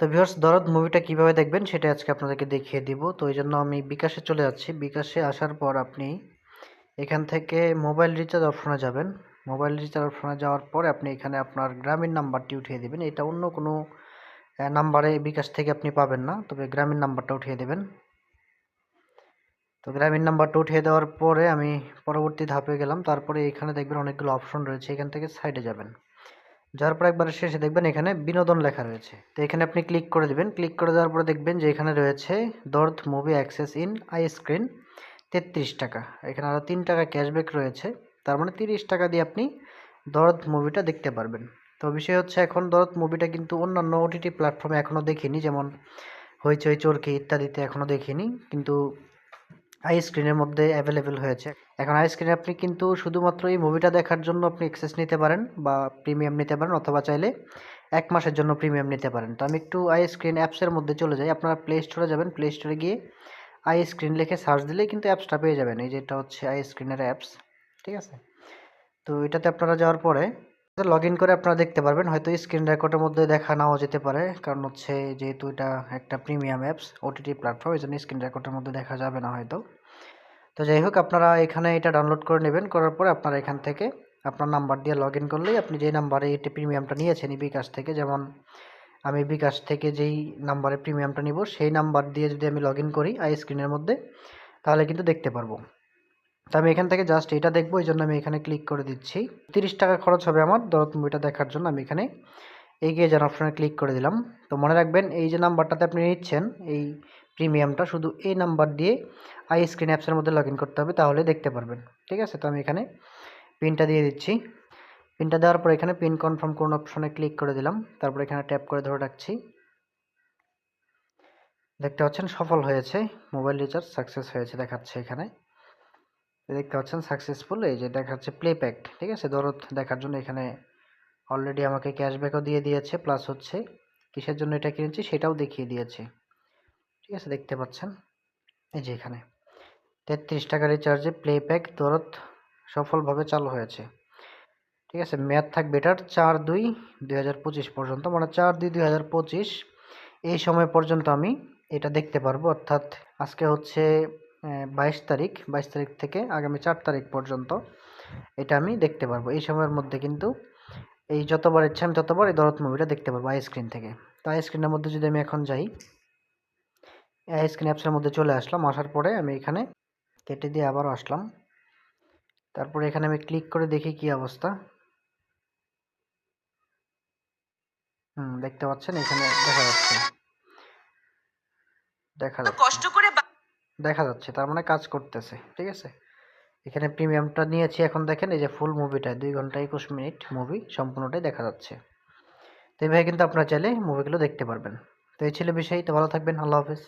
তো ভিউয়ার্স দরদ মুভিটা কীভাবে দেখবেন সেটা আজকে আপনাদেরকে দেখিয়ে দিব। তো এই জন্য আমি বিকাশে চলে যাচ্ছি। বিকাশে আসার পর আপনি এখান থেকে মোবাইল রিচার্জ অপশনে যাবেন। মোবাইল রিচার্জ অপশনে যাওয়ার পরে আপনি এখানে আপনার গ্রামীণ নাম্বারটি উঠিয়ে দেবেন। এটা অন্য কোনো নাম্বারে বিকাশ থেকে আপনি পাবেন না। তবে গ্রামীণ নাম্বারটা উঠিয়ে দেবেন। তো গ্রামীণ নাম্বারটা উঠিয়ে দেওয়ার পরে আমি পরবর্তী ধাপে গেলাম। তারপরে এখানে দেখবেন অনেকগুলো অপশন রয়েছে। এখান থেকে সাইডে যাবেন। যাওয়ার পর একবার শেষে দেখবেন এখানে বিনোদন লেখা রয়েছে। তো এখানে আপনি ক্লিক করে দিবেন। ক্লিক করে দেওয়ার পরে দেখবেন যে এখানে রয়েছে Dard movie access in I screen তেত্রিশ টাকা। এখানে আরও তিন টাকা ক্যাশব্যাক রয়েছে। তার মানে তিরিশ টাকা দিয়ে আপনি দরদ মুভিটা দেখতে পারবেন। তো বিষয় হচ্ছে এখন দরদ মুভিটা কিন্তু অন্যান্য ওটিটি প্ল্যাটফর্মে এখনও দেখিনি। যেমন হইচই চরকি ইত্যাদিতে এখনও দেখিনি। কিন্তু আই স্ক্রিনের মধ্যে অ্যাভেলেবেল হয়েছে। এখন আই স্ক্রিনে আপনি কিন্তু শুধুমাত্র এই মুভিটা দেখার জন্য আপনি এক্সেস নিতে পারেন বা প্রিমিয়াম নিতে পারেন, অথবা চাইলে এক মাসের জন্য প্রিমিয়াম নিতে পারেন। তো আমি একটু আই স্ক্রিন অ্যাপসের মধ্যে চলে যাই। আপনারা প্লে স্টোরে যাবেন। প্লে স্টোরে গিয়ে আই স্ক্রিন লিখে সার্চ দিলেই কিন্তু অ্যাপসটা পেয়ে যাবেন। এই যেটা হচ্ছে আই স্ক্রিনের অ্যাপস ঠিক আছে? তো এটাতে আপনারা যাওয়ার পরে লগ ইন করে আপনারা দেখতে পারবেন। হয়তো স্ক্রিন রেকর্ডের মধ্যে দেখা নাও যেতে পারে। কারণ হচ্ছে যেহেতু এটা একটা প্রিমিয়াম অ্যাপস ওটিটি প্ল্যাটফর্ম এই জন্য স্ক্রিন রেকর্ডের মধ্যে দেখা যাবে না হয়তো। তো যাই হোক, আপনারা এখানে এটা ডাউনলোড করে নেবেন। করার পরে আপনারা এখান থেকে আপনার নাম্বার দিয়ে লগ ইন করলেই আপনি যেই নাম্বারে এটি প্রিমিয়ামটা নিয়েছেন বিকাশ থেকে, যেমন আমি বিকাশ থেকে যেই নাম্বারে প্রিমিয়ামটা নিব, সেই নাম্বার দিয়ে যদি আমি লগ ইন করি আই স্ক্রিনের মধ্যে, তাহলে কিন্তু দেখতে পারব। তো আমি এখান থেকে জাস্ট এটা দেখব, এই জন্য আমি এখানে ক্লিক করে দিচ্ছি। তিরিশ টাকা খরচ হবে আমার দরদ মুভিটা দেখার জন্য, আমি এখানে এগিয়ে যান অপশানে ক্লিক করে দিলাম। তো মনে রাখবেন, এই যে নাম্বারটাতে আপনি নিচ্ছেন, এই প্রিমিয়ামটা শুধু এই নাম্বার দিয়ে আই স্ক্রিন অ্যাপসের মধ্যে লগ করতে হবে, তাহলে দেখতে পারবেন। ঠিক আছে? তো আমি এখানে পিনটা দিয়ে দিচ্ছি। পিনটা দেওয়ার পর এখানে পিন কনফার্ম কোন অপশনে ক্লিক করে দিলাম। তারপর এখানে ট্যাপ করে ধরে রাখছি। দেখতে পাচ্ছেন, সফল হয়েছে মোবাইল রিচার্জ সাকসেস হয়েছে, দেখাচ্ছে এখানে। দেখতে পাচ্ছেন সাকসেসফুল এই যে দেখাচ্ছে প্লেপ্যাক ঠিক আছে? দরদ দেখার জন্য এখানে অলরেডি আমাকে ক্যাশব্যাকও দিয়ে দিয়েছে প্লাস হচ্ছে কিসের জন্য এটা কিনেছি সেটাও দেখিয়ে দিয়েছে। ঠিক আছে, দেখতে পাচ্ছেন? এই যে এখানে তেত্রিশ টাকা রিচার্জে প্লেপ্যাক দরদ সফলভাবে চালু হয়েছে। ঠিক আছে মেয়াদ থাকবে এটার চার দুই দুই পর্যন্ত মানে চার দুই দুই এই সময় পর্যন্ত আমি এটা দেখতে পারব, অর্থাৎ আজকে হচ্ছে বাইশ তারিখ বাইশ তারিখ থেকে আগামী চার তারিখ পর্যন্ত এটা আমি দেখতে পারব। এই সময়ের মধ্যে কিন্তু এই যতবার ইচ্ছা আমি ততবার এই দরদ মুভিটা দেখতে পারব আই স্ক্রিন থেকে। তো আই স্ক্রিনের মধ্যে যদি আমি এখন যাই আই স্ক্রিন অ্যাপসের মধ্যে চলে আসলাম। আসার পরে আমি এখানে কেটে দিয়ে আবারও আসলাম। তারপরে এখানে আমি ক্লিক করে দেখি কি অবস্থা। হুম দেখতে পাচ্ছেন? এখানে দেখা যাচ্ছে। দেখা যাচ্ছে। কষ্ট করে দেখা যাচ্ছে, তার মানে কাজ করতেছে, ঠিক আছে? এখানে প্রিমিয়ামটা নিয়েছি এখন দেখেন, এই যে ফুল মুভিটা দুই ঘণ্টা একুশ মিনিট মুভি সম্পূর্ণটাই দেখা যাচ্ছে। তো এইভাবে কিন্তু আপনারা চাইলে মুভিগুলো দেখতে পারবেন। তো এই ছিল বিষয়, তো ভালো থাকবেন, আল্লাহ হাফেজ।